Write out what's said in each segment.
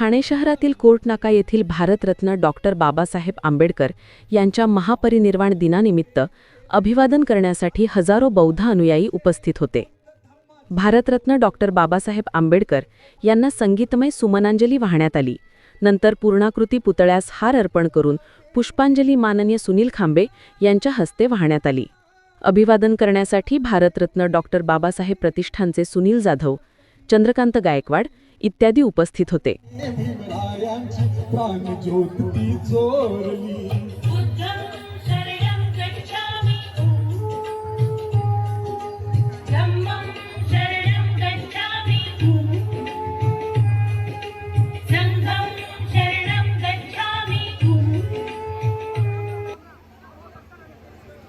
ठाणे शहरातील कोर्टनाका येथील भारतरत्न डॉक्टर बाबासाहेब आंबेडकर यांच्या महापरिनिर्वाण दिनानिमित्त अभिवादन करण्यासाठी हजारो बौद्ध अनुयायी उपस्थित होते. भारतरत्न डॉक्टर बाबासाहेब आंबेडकर यांना संगीतमय सुमनांजली वाहण्यात आली. नंतर पूर्णाकृती पुतळ्यास हार अर्पण करून पुष्पांजली माननीय सुनील खांबे यांच्या हस्ते वाहण्यात आली. अभिवादन करण्यासाठी भारतरत्न डॉक्टर बाबासाहेब प्रतिष्ठानचे सुनील जाधव चंद्रकांत गायकवाड इत्यादी उपस्थित होते.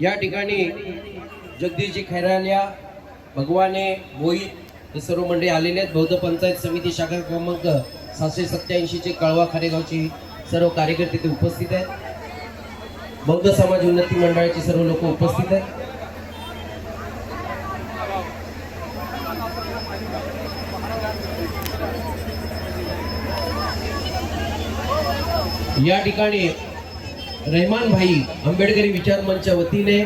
या ठिकाणी जगदीशजी खैरान भगवाने मोहित हे सर्व मंडळी आलेले आहेत. बौद्ध पंचायत समिती शाखा क्रमांक सातशे सत्याऐंशीचे कळवा खारेगावची सर्व कार्यकर्ते ते उपस्थित आहेत. बौद्ध समाज उन्नती मंडळाचे सर्व लोक उपस्थित आहेत. या ठिकाणी रहमान भाई आंबेडकरी विचार मंचच्या वतीने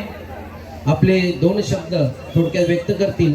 आपले दोन शब्द थोडक्यात व्यक्त करतील.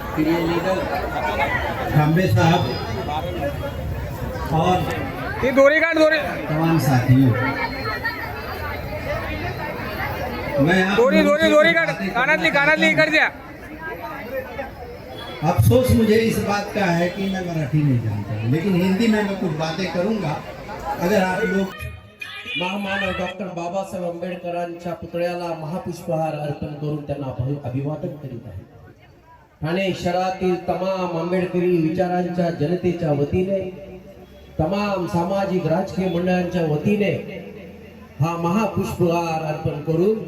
प्रिय लीडर खांबे साहब और ती दोरी काढ दोरी तमाम साथियों। मैं दोरी दोरी दोरी बातें कानातली कानातली चाहता इकडच्या अफसोस मुझे इस बात का है कि मैं मराठी नहीं जानता लेकिन हिंदी में मैं कुछ बातें करूँगा। अगर आप लोग महामानव डॉक्टर बाबासाहेब आंबेडकरांच्या पुतळ्याला महापुष्पहार अर्पण करून त्यांना अभिवादन करीत आहे ठाणे शहरातील तमाम आंबेडकरी विचारांच्या जनतेच्या वतीने तमाम सामाजिक राजकीय मंडळांच्या वतीने हा महापुष्पहार अर्पण करून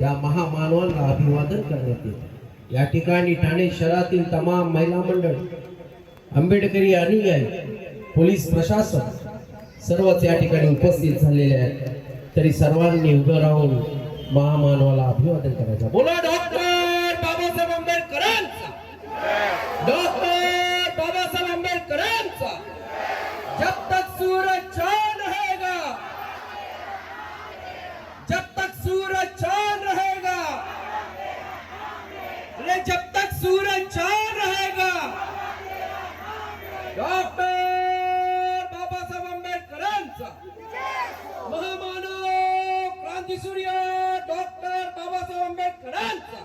त्या महामानवांना अभिवादन करण्यात येते या ठिकाणी ठाणे शहरातील तमाम महिला मंडळ आंबेडकरी अनुयायी पोलीस प्रशासन सर्वच या ठिकाणी उपस्थित झालेले आहेत. तरी सर्वांनी उभं राहून महामानवाला अभिवादन करायचं. बोला डॉक्टर! बाबासाहेब आंबेडकरांचा. डॉक्टर बाबासाहेब आंबेडकरांचा. जब तक सूरज चांद रहेगा जब तक सूरज चांद रहेगा अरे जब तक सूरज चांद रहेगा डॉक्टर बाबासाहेब आंबेडकरांचा. महामानव क्रांतीसूर्य डॉक्टर बाबासाहेब आंबेडकरांचा.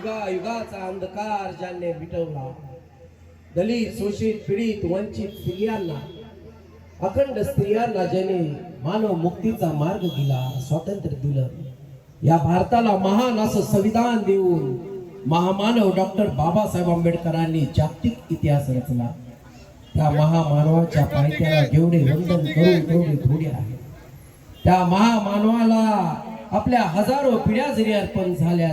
युगा युगाचा अंधकार ज्यांनी मिटवला. दलित शोषित पीडित वंचित स्त्रियांना अखंड स्त्रियांना ज्याने मानव मुक्तीचा मार्ग दिला स्वातंत्र्य दिलं. या भारताला महान असं संविधान देऊन महामानव डॉक्टर बाबासाहेब आंबेडकरांनी जागतिक इतिहास रचला. त्या महामानवाच्या पायथ्याला जेवढे वंदन करून तेवढे थोडे आहे त्या महामानवाला आपल्या हजारो पिढ्या जरी अर्पण झाल्या